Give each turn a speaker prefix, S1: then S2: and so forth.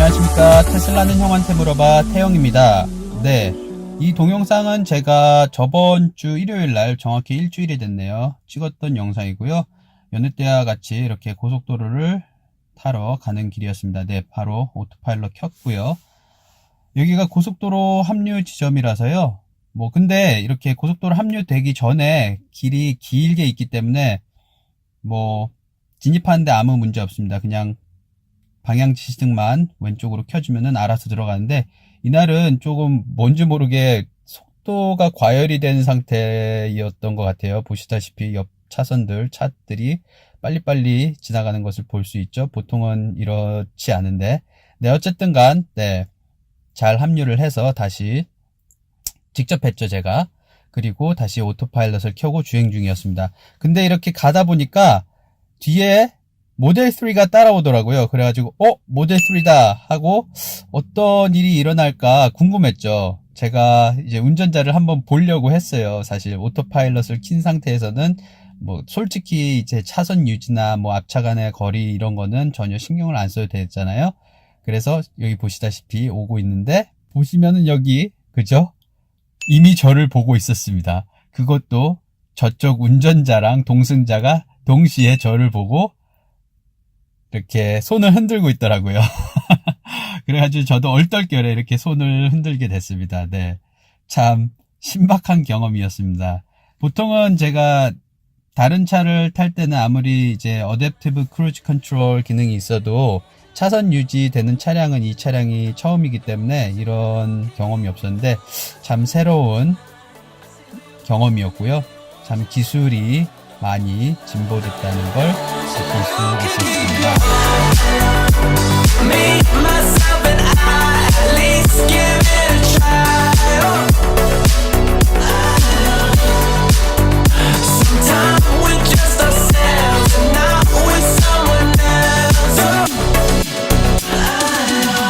S1: 안녕하십니까. 테슬라는 형한테 물어봐 태영입니다. 네. 이 동영상은 제가 저번 주 일요일 날 정확히 일주일이 됐네요. 찍었던 영상이고요. 여느 때와 같이 이렇게 고속도로를 타러 가는 길이었습니다. 네, 바로 오토파일럿 켰고요. 여기가 고속도로 합류 지점이라서요. 뭐 근데 이렇게 고속도로 합류되기 전에 길이 길게 있기 때문에 뭐 진입하는데 아무 문제 없습니다. 그냥 방향 지시 등만 왼쪽으로 켜주면은 알아서 들어가는데 이날은 조금 뭔지 모르게 속도가 과열이 된 상태였던 것 같아요. 보시다시피 옆 차선들 차들이 빨리빨리 지나가는 것을 볼 수 있죠. 보통은 이렇지 않은데 네 어쨌든 간 네. 잘 합류를 해서 다시 직접 했죠 제가 그리고 다시 오토파일럿을 켜고 주행 중이었습니다. 근데 이렇게 가다 보니까 뒤에 모델 3가 따라오더라고요. 그래가지고, 어? 모델 3다! 하고, 어떤 일이 일어날까 궁금했죠. 제가 이제 운전자를 한번 보려고 했어요. 사실, 오토파일럿을 킨 상태에서는, 뭐, 솔직히 이제 차선 유지나 뭐 앞차 간의 거리 이런 거는 전혀 신경을 안 써도 되잖아요. 그래서 여기 보시다시피 오고 있는데, 보시면은 여기, 그죠? 이미 저를 보고 있었습니다. 그것도 저쪽 운전자랑 동승자가 동시에 저를 보고 이렇게 손을 흔들고 있더라고요. 그래가지고 저도 얼떨결에 이렇게 손을 흔들게 됐습니다. 네. 참 신박한 경험이었습니다. 보통은 제가 다른 차를 탈 때는 아무리 이제 어댑티브 크루즈 컨트롤 기능이 있어도 차선 유지되는 차량은 이 차량이 처음이기 때문에 이런 경험이 없었는데 참 새로운 경험이었고요. 참 기술이 많이 진보됐다는 걸볼수 있었습니다.